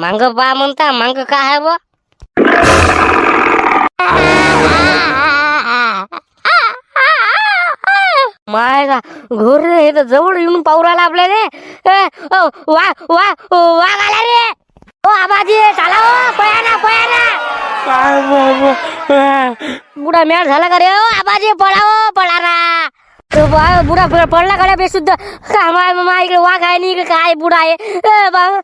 मांग पा म्हणता मांग काय आहे बा? माय का घोर रे हे तर जवळ येऊन पाहू राहिला आपल्याला ए, ओ, वा वा वाघ आला रे. ओ आबाजी चला हो पया ना पया ना काय बाबा बुडा मेळ झाला का रे ओ आबाजी पळा हो पळा ना तो बा- बुडा प- पडला का रे बेशुद्ध? का माय माय इकडे वाघ आहे नि इकडे काय बुडा आहे? ए, बाबा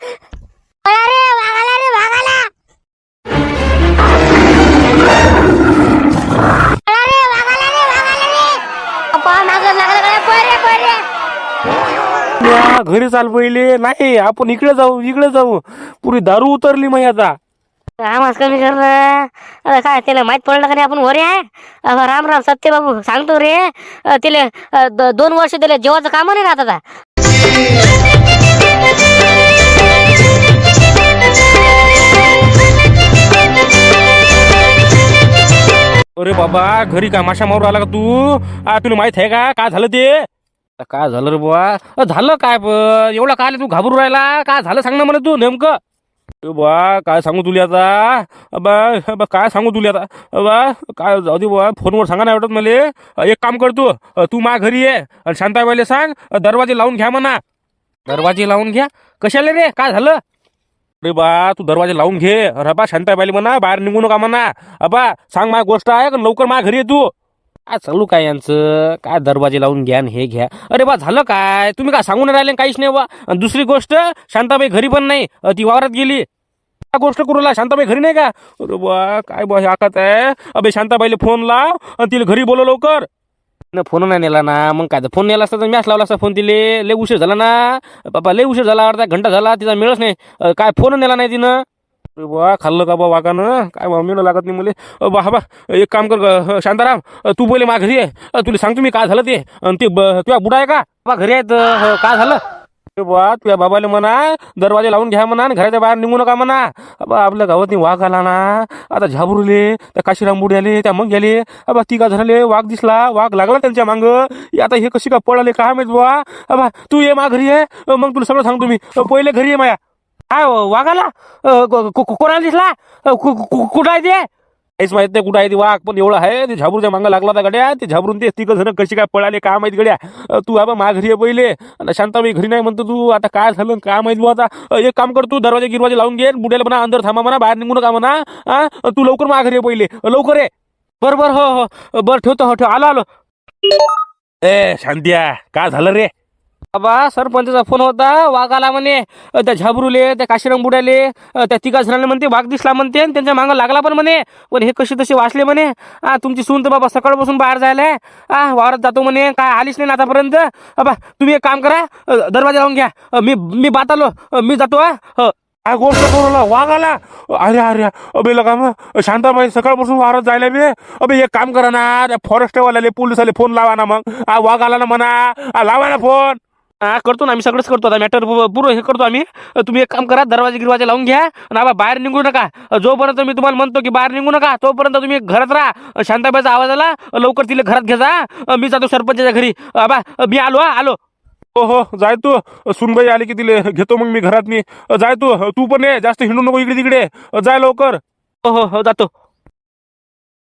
घरी चाल पहिले. नाही आपण इकडे जाऊ इकडे जाऊ. पुरी दारू उतरली मग आता आवाज कमी कर ना. काय त्याला माहीत पडलं का नाही? आपण वरे आहे. राम राम सत्य बाबू सांगतो रे. द- दोन वर्ष त्याला जेवाचं काम नाही राहत आता. अरे बाबा घरी का माशा मारू आला का तू? आ तुला माहीत आहे का? काय झालं ते? आता काय झालं रे बुवा? झालं काय ब? एवढा काय तू घाबरू राहिला? काय झालं सांग ना मला तू नेमकं. अरे बुवा काय सांगू तुला आता? अबा अबा, काय सांगू तुला आता? अबा काय जाऊ दे बुवा फोनवर सांगा नाही वाटत मले. एक काम कर तू. अ, तू मा घरी ये आणि शांताबाईला सांग. अ, दरवाजे लावून घ्या म्हणा. दरवाजे लावून घ्या? कशाला रे? काय झालं? अरे बा तू दरवाजे लावून घे. अरे बा शांताबाईला म्हणा बाहेर निघू नका म्हणा. अबा सांग माझी गोष्ट आहे का? लवकर माझ्या घरी ये तू. काय चालू काय यांचं? काय दरवाजे लावून घ्या आणि हे घ्या. अरे बा झालं काय? तुम्ही काय सांगून राहिले काहीच नाही बा. आणि दुसरी गोष्ट शांताबाई घरी पण नाही. अ, ती वावरात गेली. काय गोष्ट करू ला शांताबाई घरी नाही का? अरे बा काय बा हे आकात आहे? अबे शांताबाईला फोन लाव आणि तिला घरी बोलव लवकर. न फोन नाही नेला ना मग काय फोन नेला असता तर मॅच लावला असता फोन दिले लय उशीर झाला ना. बाबा लय उशीर झाला अर्धा घंटा झाला तिचा मिळच नाही. काय फोन नेला नाही तिनं. बा खाल्लं का बा वागानं काय बा मिळणं लागत नाही मला. बा हा बा एक काम कर शांताराम तू बोले मा घरी आहे तुला सांगतो मी काय झालं ते. आणि ते ब- तुझ्या बुडा आहे का? बा घरी आहेत अ, काय झालं? बा तुझ्या बाबाले म्हणा दरवाजे लावून घ्या म्हणा आणि घराच्या बाहेर निघू नका म्हणा. बा आपल्या गावातनी वाघ आला ना आता झाबरुले त्या काशीराम बुडे आले त्या मग गेले ती तिघा झाले वाघ दिसला वाघ लागला त्यांच्या मांग. आता हे कशी का पळाले काय माहीत बुवा? अबा तू ये मा घरी आहे मग तुला सगळं सांगतो मी. पहिले घरी ये माया. काय हो, वाघाला कोणाला दिसला? कुठं आहे ते? काहीच माहीत नाही कुठं आहे ती वाघ? पण एवढं आहे ते झाबरूच्या मांगा लागला होता गड्या. ते झाबरून ते तिघ जण कशी काय पळाले काय माहीत गड्या? तू आबा मा घरी ये पहिले. आणि शांताबाई घरी नाही म्हणतो तू. आता काय झालं काय माहीत बुवा आता? एक काम कर तू दरवाजे गिरवाजे लावून घे बुड्याला म्हणा अंदर थांबा म्हणा बाहेर निघू नका म्हणा. तू लवकर मा घरी पहिले. लवकर ये. बर बर हो हो. बर ठेवतो हो ठेव. आलो आलो. ए शांत्या काय झालं रे? बाबा सरपंचाचा फोन होता वाघ आला म्हणे त्या झाबरूले त्या काशीराम बुड्याले त्या तिघा जणांना म्हणते वाघ दिसला म्हणते आणि त्यांच्या मागं लागला पण म्हणे पण हे कसे तसे वाचले म्हणे आ तुमची सून तर बाबा सकाळपासून बाहेर जायला आहे. आ वावरात जातो म्हणे काय आलीच नाही ना आतापर्यंत बाबा तुम्ही एक काम करा दरवाजा लावून घ्या मी मी बात आलो मी जातो हा. हो. काय गोष्ट करू वाघ आला? अरे अरे अबे लगा मग शांताबाई सकाळपासून वारत जायला बे. अबे एक काम करा ना त्या फॉरेस्टवाल्याले पोलिसाले फोन लावा ना मग. आ वाघ आला ना म्हणा. लावा ना फोन हा करतो ना आम्ही सगळंच करतो आता. मॅटर पुरं हे करतो आम्ही. तुम्ही एक काम करा दरवाजे गिरवाजे लावून घ्या. आणि आबा बाहेर निघू नका. जोपर्यंत मी तुम्हाला म्हणतो की बाहेर निघू नका तोपर्यंत तुम्ही घरात राहा. शांताबाईचा आवाज आला लवकर तिला घरात घे जा मी जातो सरपंचाच्या घरी. आबा मी आलो हा आलो. हो हो जाय तू. सुनबाई आली की तिले घेतो मग मी घरात मी. जाय तू. तू पण ये जास्त हिंडू नको इकडे तिकडे. जाय लवकर. हो हो हो जातो.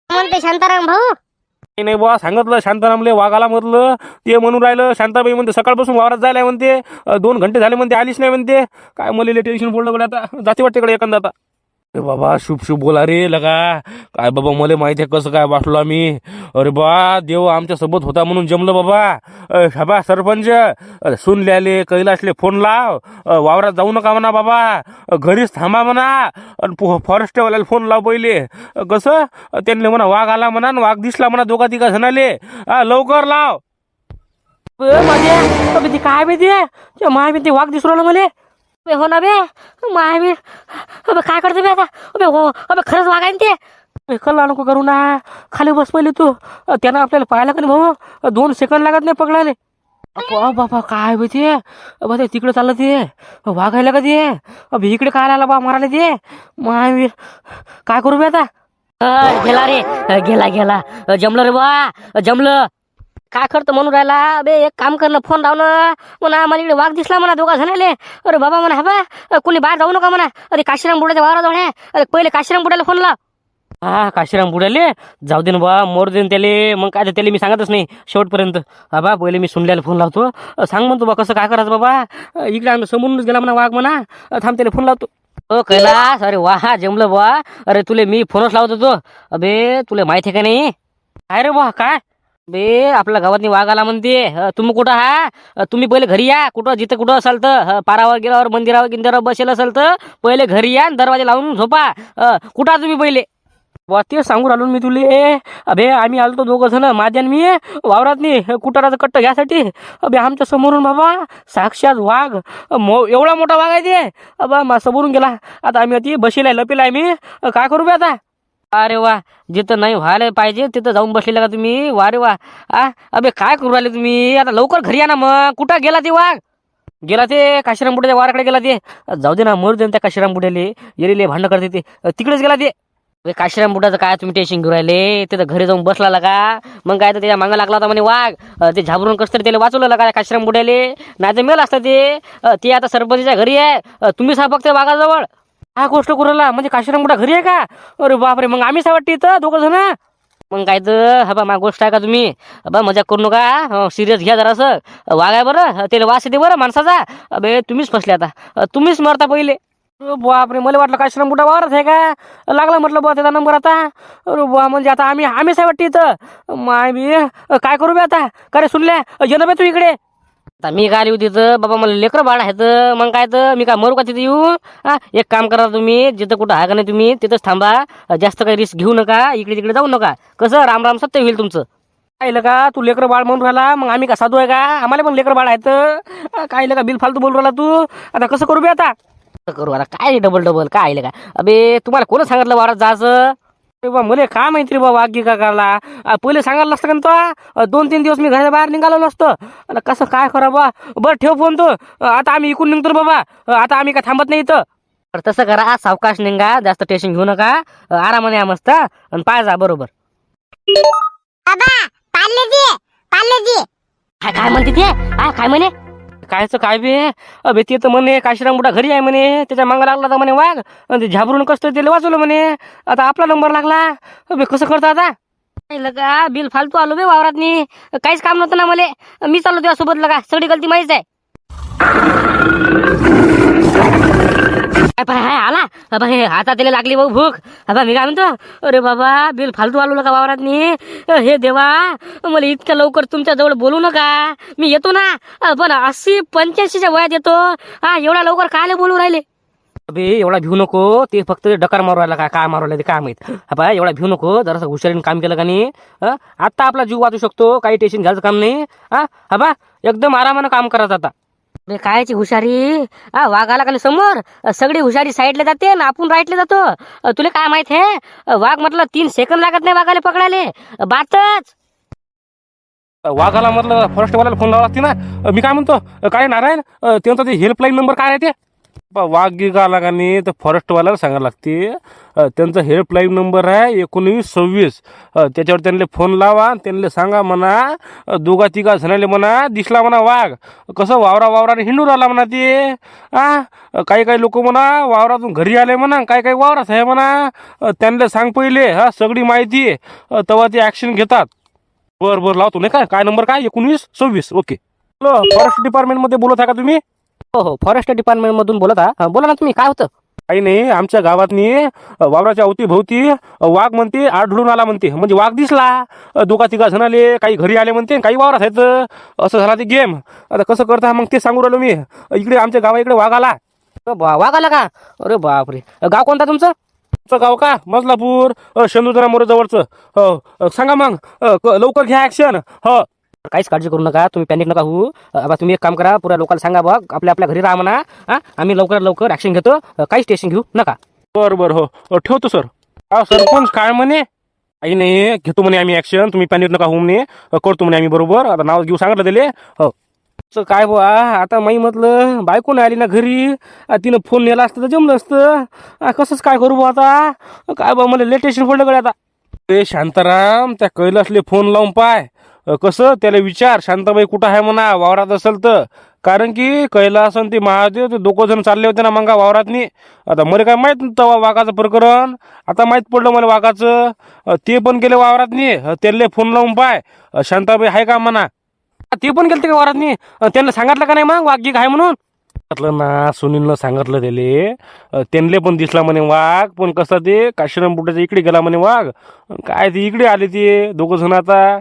म्हणते? शांताराम भाऊ? नाही बुवा? सांगितलं शांतारामले वाघाला म्हटलं ते म्हणून राहिलं. शांताबाई म्हणते सकाळपासून वावरात जायला म्हणते. दोन घंटे झाले म्हणते आलीच नाही म्हणते. काय मला टेन्शन पडलं कडे आता. जाते वाटते कडे एखादा आता. अरे बाबा शुभ शुभ बोला रे लगा. काय बाबा मला माहिती आहे कसं काय वाटलो आम्ही. अरे बा देव आमच्यासोबत होता म्हणून जमलं बाबा. शाबा सरपंच. अ, सुनले आले कैलासले फोन लाव. वावरात जाऊ नका म्हणा बाबा. घरीच थांबा म्हणा. आणि फॉरेस्टवाल्याला फोन लाव पहिले. कसं? त्यांनी म्हणा वाघ आला म्हणा वाघ दिसला म्हणा दोघा तिघा जणाले. लवकर लाव. माझे काय माहिती ते? माय वाघ दिसू राहिलं मला. हो ना बे. माय बे. अबे काय करते बे आता? अबे हो अबे खरंच वागायन ना ते. अबे कल्ला नको करू ना. खाली बस पहिले तू. अ, त्यानं आपल्याला पाहायला का नाही भाऊ? दोन सेकंड लागत नाही पकडायला. अप्पा बाबा काय बे ते? अबे ते तिकडे चाललं ते. वाघायला का ते? अबे इकडे काय आला बा मारायला ते? माय बे. काय करू बे आता? अ, गेला रे. अ, गेला गेला. अ, जमलं रे बा. अ, जमलं. काय करतो म्हणून राहिला? बे एक काम कर ना फोन लाव ना. म्हणा मला इकडे वाघ दिसला म्हणा दोघा जणाले. अरे बाबा म्हणा हा बा कोणी बाहेर जाऊ नका म्हणा. अरे काशीराम बुड्याच्या वावराजवळ आहे अरे पहिले काशीराम बुड्याला फोन लाव. हा काशीराम बुडाले? जाऊ दे ना बा मोर देन त्याले. मग काय ते त्याला मी सांगतच नाही शेवटपर्यंत. हा बा पहिले मी सुनल्याला फोन लावतो. सांग म्हणतो बा कसं काय करायचं बाबा? इकडे आम्ही समोरूनच गेला म्हणा वाघ म्हणा. थांब त्याला फोन लावतो. ओ कैलास अरे वा हा जमलं बा. अरे तुले मी फोनच लावत होतो. अबे तुला माहिती आहे का नाही? काय रे बा काय? बे आपल्या गावातनी वाघ आला म्हणते. तुम्ही कुठं हा? तुम्ही पहिले घरी या. कुठं जिथं कुठं असाल तर. पारावर गेल्यावर मंदिरावर गिंदिरावर बसेल असेल तर. पहिले घरी या दरवाजे दरवाजा लावून झोपा. कुठं तुम्ही पहिले? बुवा ते सांगून आलो मी तुले. अभे आम्ही आलो तो दोघं जण. माझ्या आणि मी. वावरात नाही. कुटाराचं कट्ट घ्यासाठी. अबे आमच्या समोरून बाबा साक्षात वाघ. मो एवढा मोठा वाघ आहे ते. अबा मा समोरून गेला. आता आम्ही ती बशीला लपेला मी. काय करू बे आता? अरे वा जिथं नाही व्हायला पाहिजे तिथं जाऊन बसलेला का तुम्ही? वा रे वा. आ अबे काय करू राहिले तुम्ही? आता लवकर घरी या ना मग. कुठं गेला ते वाघ? गेला ते काशीराम बुड्याच्या वाराकडे गेला ते. जाऊ दे ना मरू दे ना त्या काशीराम बुड्याले येरीले भांडण करते ते. तिकडेच गेला ते. काशीराम बुडाचं काय तुम्ही टेन्शन घेऊ राहिले? तिथं घरी जाऊन बसला का? मग काय तर त्याच्या मागं लागला होता म्हणे वाघ. ते झाबरून कसं तरी त्याला वाचवलं का काशीराम बुड्याले नाही तर मेल असतं ते. ते आता सरपंचच्या घरी आहे. तुम्ही फक्त वाघाजवळ. हा गोष्ट कुराला म्हणजे काशीराम कुठं घरी आहे का? अरे बापरे मग आम्हीच वाटते इथं दोघं जण. मग काय तर हा बा मा गोष्ट आहे का तुम्ही? बा मजा करू नका सिरियस घ्या जरासं. वाघ आहे बरं त्याला वास येते बरं माणसाचा. अबे तुम्हीच फसले आता. तुम्हीच मरता पहिले. बापरे मला वाटलं काशीराम कुठं वावरच आहे का? लागला म्हटलं बुवा त्याचा नंबर आता. अरे बुवा म्हणजे आता आम्ही आम्हीच आहे वाटते इथं. माय बी काय करू बे आता? काय रे सुनल्या? येणं बे तू इकडे. आता मी काय आली तिथं बाबा मला लेकरं बाळ आहेत मग काय तर मी काय मरू का तिथे येऊ? हा एक काम करा तुम्ही जिथं कुठं आहे का नाही तुम्ही तिथंच थांबा. जास्त काही रिस्क घेऊ नका इकडे तिकडे जाऊ नका. कसं राम राम सत्य होईल तुमचं. कायलं का तू लेकर बाळ म्हणून राहिला? मग आम्ही का साधू आहे का? आम्हाला पण लेकर बाळ आहेत काय का बिल फालतू बोलून राहिला तू? आता कसं करू बे आता? कसं करू आता काय डबल डबल काय आलं का? अबे तुम्हाला कोण सांगितलं वावरात जायचं? अरे बा मला काय माहिती रे बा वाघ का करला आ, पहिले सांगायला नसतं का तो दोन तीन दिवस मी घराच्या बाहेर निघालो नसतो. कसं काय करा बा? बरं ठेव फोन तो. आता आम्ही इकून निघतो बाबा. आता आम्ही काय थांबत नाही इथं. तर तसं करा सावकाश निघा जास्त टेन्शन घेऊ नका. आरामाने या मस्त. आणि पाय जा बरोबर. बाबा काय म्हणते ते? काय म्हणे? कायचं काय बे? अबे ते तर म्हणे काशीराम मोठा घरी आहे म्हणे त्याच्या मागं लागला तर म्हणे वाघ. आणि ते झाबरून कसं त्याला वाचवलं म्हणे. आता आपला नंबर लागला. अबे कसं करतो आता? लगा बिल फालतू आलो बे वावरात काहीच काम नव्हतं ना मला. मी चाललो तुझ्या सोबत लगा. सगळी गलती माहीच आहे काय पाय बाबा अबा हे हातात त्याला लागली भाऊ भूक. अबा मी काय म्हणतो? अरे बाबा बिल फालतू आलो नका वावरात हे देवा मला इतक्या लवकर तुमच्या जवळ बोलू नका. मी येतो ना. पण अस्सी पंच्याऐंशीच्या वयात येतो. हा एवढा लवकर कायले बोलू राहिले? अबे एवढा भिऊ नको. ते फक्त डकार मारू राहिला का काय मारू ते काय माहीत. अबा एवढा भिऊ नको. जरासं हुशारीने काम केलं का नाही? आत्ता आता आपला जीव वाचू शकतो. काही टेन्शन घ्यायचं काम नाही. हा अबा बा एकदम आरामानं काम करायचं आता. अरे कायची हुशारी? हा वाघ आला का समोर सगळी हुशारी साईडला जाते ना आपण राईटला जातो. तुला काय माहीत आहे वाघ म्हटलं तीन सेकंद लागत नाही वाघाला पकडायले. बातच. वाघाला म्हटलं फॉरेस्टवाल्याला फोन लावला ना? मी काय म्हणतो? काय नारायण? त्यांचा ते हेल्पलाईन नंबर काय आहे ते? वाघ गिघ आला का नाही तर फॉरेस्टवाल्याला सांगायला लागते. त्यांचा हेल्पलाईन नंबर आहे एकोणवीस सव्वीस. त्याच्यावर त्यांना फोन लावा त्यांना सांगा म्हणा. दोघा तिघा जणाले म्हणा दिसला म्हणा वाघ. कसं वावरा वावराने हिंडून आला म्हणा ते. आ काही काही लोक म्हणा वावरातून घरी आले म्हणा काही काही वावरात आहे म्हणा. त्यांना सांग पहिले हा सगळी माहिती. तेव्हा ते ॲक्शन घेतात. बरं बरं लावतो नाही काय काय नंबर काय? एकोणवीस सव्वीस. ओके हॅलो फॉरेस्ट डिपार्टमेंटमध्ये बोलत आहे का तुम्ही? हो हो. फॉरेस्ट डिपार्टमेंट मधून बोलत आहा बोला ना तुम्ही काय होतं? काही नाही आमच्या गावातनी वावराच्या अवतीभोवती वाघ म्हणते आढळून आला म्हणते. म्हणजे वाघ दिसला दोघा तिघा जणाले काही घरी आले म्हणते काही वावरात आहेत असं झाला ते गेम. आता कसं करता मग ते सांगू राहिलो मी. इकडे आमच्या गावा इकडे वाघ आला. वाघ आला का? अरे बापरे. गाव कोणता तुमचं? तुमचं गाव का? मजलापूर अ, शेंदुरा मोरे जवळचं. हो सांगा मग. लवकर घ्या ऍक्शन हो. काहीच काळजी करू नका तुम्ही पॅनिक नका होऊ. आता तुम्ही एक काम करा पुऱ्या लोकांना सांगा बघ आपल्या आपल्या घरी राहा म्हणा. हा आम्ही लवकरात लवकर ऍक्शन घेतो. काहीच टेन्शन घेऊ नका. बरं बरं हो. अ, ठेवतो सर हा सरपंच काय म्हणे? काही नाही घेतो म्हणे आम्ही ऍक्शन तुम्ही पॅनिक नका होऊ म्हणे. अ, करतो म्हणे आम्ही बरोबर. आता नाव घेऊ सांगितलं त्याले. हो. असं काय बुवा आता माई म्हटलं बायको नाही आली ना घरी. आ, तिनं फोन नेला असतं तर जमलं असतं. आ, कसंच काय करू बुवा आता? काय बा मला लेटेशन पडलं कडे आता. ते शांताराम त्या कैलासले फोन लावून पाय. कसं? त्याला विचार. शांताबाई कुठं आहे म्हणा? वावरात असेल तर. कारण की कैलास आणि ते महादेव ते दोघं जण चालले होते ना मंगा वावरातनी. आता मला काय माहीत नव्हतं वाघाचं प्रकरण. आता माहीत पडलं मला वाघाचं. ते पण गेले वावरातनी. अ, फोन लावून पाय. शांताबाई आहे का म्हणा? ते पण गेलते का वावरातनी? त्यांना सांगितलं का नाही मग? वाघ गिक आहे म्हणून? सांगितलं ना सुनीलनं सांगितलं त्याले. त्यांले पण दिसला म्हणे वाघ पण कसं ते काशीराम बुटाच्या इकडे गेला म्हणे वाघ. काय ते इकडे आले ते दोघं जण आता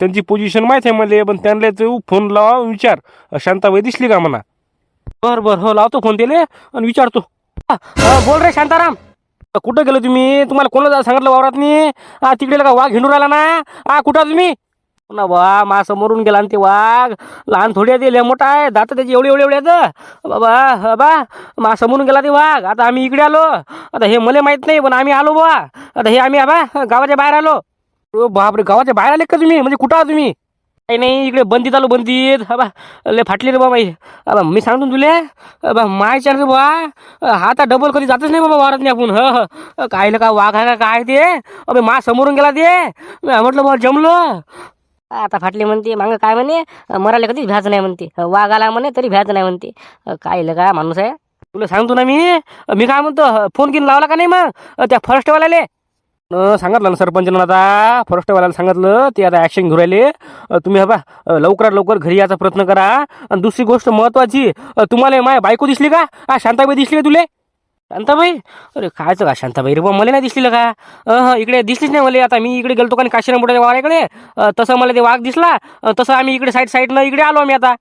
त्यांची पोझिशन माहीत आहे मला पण त्यांना तू फोन लावा विचार. शांताबाई दिसली का म्हणा? बर बर हो लावतो फोन त्याले आणि विचारतो. बोल रे शांताराम. कुठं गेलो तुम्ही? तुम्हाला कोणाला सांगितलं वावरातनी? हा तिकडे का वाघ हिंडून राहिला ना? हा कुठं तुम्ही? ना बा मा समोरून गेला आणि ते वाघ लहान थोडी आहे ते लय मोठा आहे दात त्याची एवढे एवढे एवढे आहेत. बाबा बाबा मा समोरून गेला ते वाघ. आता आम्ही इकडे आलो. आता हे मला माहीत नाही पण आम्ही आलो बा. आता हे आम्ही आबा गावाच्या बाहेर आलो. बापरे गावाच्या बाहेर आले का तुम्ही? म्हणजे कुठं आहात तुम्ही? काही नाही इकडे बंदीत आलो बंदीत. बाबा लय फाटली रे बाबा ही. अबा मी सांगतो तुले. बा मायच्या रे बा हाता डबल कधी जातच नाही बाबा वारात नाही आपण. ह ह. काय का वाघ आहे का काय ते? अबे मा समोरून गेला ते. म्हटलं बा जमलं. आता फाटली म्हणते मागं काय म्हणे? मरायला कधीच भ्याच नाही म्हणते. वाघ आला म्हणे तरी भ्याच नाही म्हणते. काय का माणूस आहे? तुला सांगतो ना मी. मी काय म्हणतो फोन किन लावला का नाही मग? त्या फॉरेस्टवाल्याले. सांगितलं ना सरपंचानं आता. फॉरेस्टवाल्याला सांगितलं ते आता ॲक्शन घेऊ राहिले. तुम्ही हबा लवकरात लवकर घरी यायचा प्रयत्न करा. आणि दुसरी गोष्ट महत्वाची तुम्हाला माय बायको दिसली का? शांताबाई दिसली का तुले? शांताबाई? अरे कायचं का शांताबाई रे बा मला नाही दिसली का? अं, इकडे दिसलीच नाही मला. आता मी इकडे गेलतो का काशीराम बुडाच्या वाऱ्याकडे तसं मला ते वाघ दिसला. तसं आम्ही इकडे साईड साईडनं इकडे आलो आम्ही आता.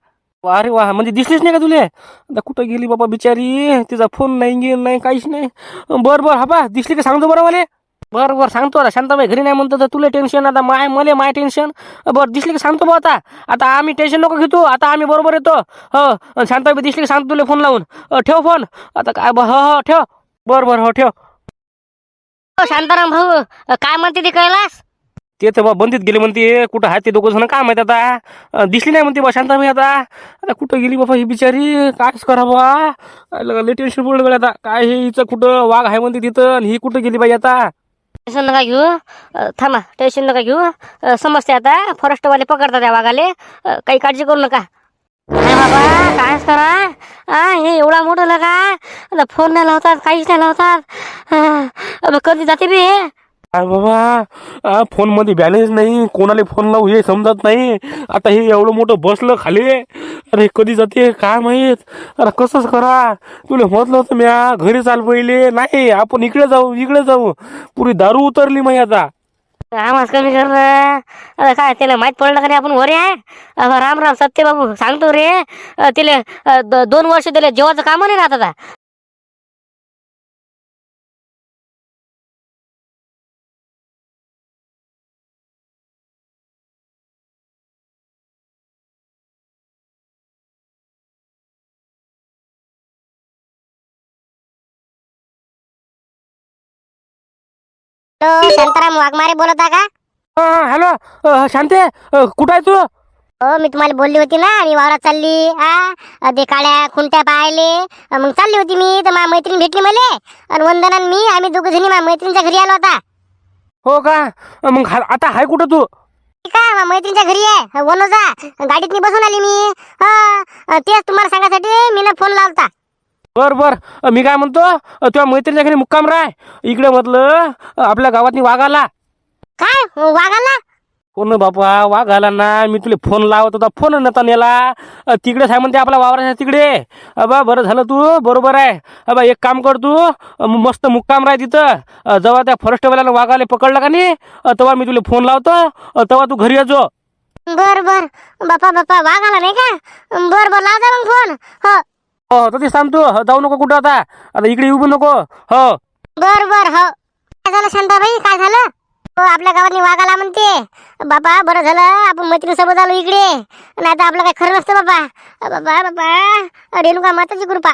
वा रे वा म्हणजे दिसलीच नाही का तुले? आता कुठं गेली बाबा बिचारी? तिचा फोन नाही गेल नाही काहीच नाही. बर बरं बरं हा बा दिसली का? सांगतो बरं मला. बरं बरं सांगतो आता. शांताबाई घरी नाही म्हणतो तर तुला टेन्शन आता. माय मले माय टेन्शन बरं दिसली का सांगतो बा आता. आता आम्ही टेन्शन नको घेतो. आता आम्ही बरोबर येतो. हो शांताबाई दिसली का सांगतो तुला फोन लावून. ठेव फोन आता काय बा हो हो ठेव. बरं बरं हो ठेव. शांताराम भाऊ काय म्हणते ते कैलास? ते तर बा बंदीत गेले म्हणते. कुठं आहेत ते दोघं जण? काय माहीत आता? दिसली नाही म्हणते बा शांताबाई आता. आता कुठं गेली बाबा ही बिचारी? कायच करा बा? लय टेन्शन पडलं आता. काय हे हिचं कुठं वाघ आहे म्हणते तिथं. आणि ही कुठं गेली बाई आता? टेन्शन नका घेऊ थांबा टेन्शन नका घेऊ. समजते आता फॉरेस्टवाले पकडतात त्या वाघाले. काही काळजी करू नका. बाबा कायच करा? आ हे एवढा मोठं लगा. आता फोन नाही लावतात काहीच नाही लावतात. कधी जाते बे? हे अरे बाबा फोनमध्ये बॅलन्स नाही कोणाला फोन लावू हे समजत नाही. आता हे एवढं मोठं बसलं खाली. अरे कधी जाते काय माहीत? अरे कसंच करा. तुला म्हटलं होतं म्या घरी चाल पहिले. नाही आपण इकडे जाऊ इकडे जाऊ. पुरी दारू उतरली मग आता. रामास कमी कर अरे काय त्याला माहीत पडलं का नाही आपण वर आहे राम राम सत्य बाबू सांगतो रे. त्याला दोन वर्ष दिले जेवाचं काम नाही राहत आता. हॅलो शांताराम वाघमारे बोलत आहे का? हॅलो शांते अ, कुठं आहे तू? हो मी तुम्हाला बोलली होती ना मी वावरात चालली हा ते काळ्या खुंट्या पाहिले मग चालली होती मी तर माझ्या मैत्रीण भेटली मला आणि वंदना आणि मी आम्ही दोघं जणी माझ्या मैत्रिणीच्या घरी आलो आता हो का? अ, मग हा- आता आहे कुठं तू? ठीक आहे मैत्रिणीच्या घरी आहे वनोजा गाडीतनी बसून आली मी हा तेच तुम्हाला सांगायसाठी मी ना फोन लावता बर बर. मी काय म्हणतो? तुझ्या मैत्रिणीच्या घरी मुक्काम राय इकडे म्हटलं आपल्या गावातनी वाघ आला काय वाघाला? कोण बापा वाघ आला ना. मी तुला फोन लावत होता. फोन नव्हता नेला. तिकडेच आहे म्हणते आपल्या वावराच्या तिकडे. अबा बरं झालं तू. बरोबर आहे. अबा एक काम कर तू. मस्त मुक्काम राह तिथं. जेव्हा त्या फॉरेस्टवाल्यानं वाघाले पकडलं का नाही तेव्हा मी तुला फोन लावतो. तेव्हा तू घरी येजो बर बर. बापा बापा वाघ आला नाही का? बर बर. लावता मग फोन. हो. हो तर ते. सांगतो हो, अ, जाऊ नको कुठं आता. आता इकडे येऊ पण नको. हो. बर बर हो. काय झालं शांताबाई? काय झालं? हो आपल्या गावातनी वाघ आला म्हणते. बाबा बरं झालं. आपण मैत्रिणी सोबत आलो इकडे. नाही तर आपलं काय खरं नसतं बाबा. बाबा बाबा. रेणुका माताची कृपा.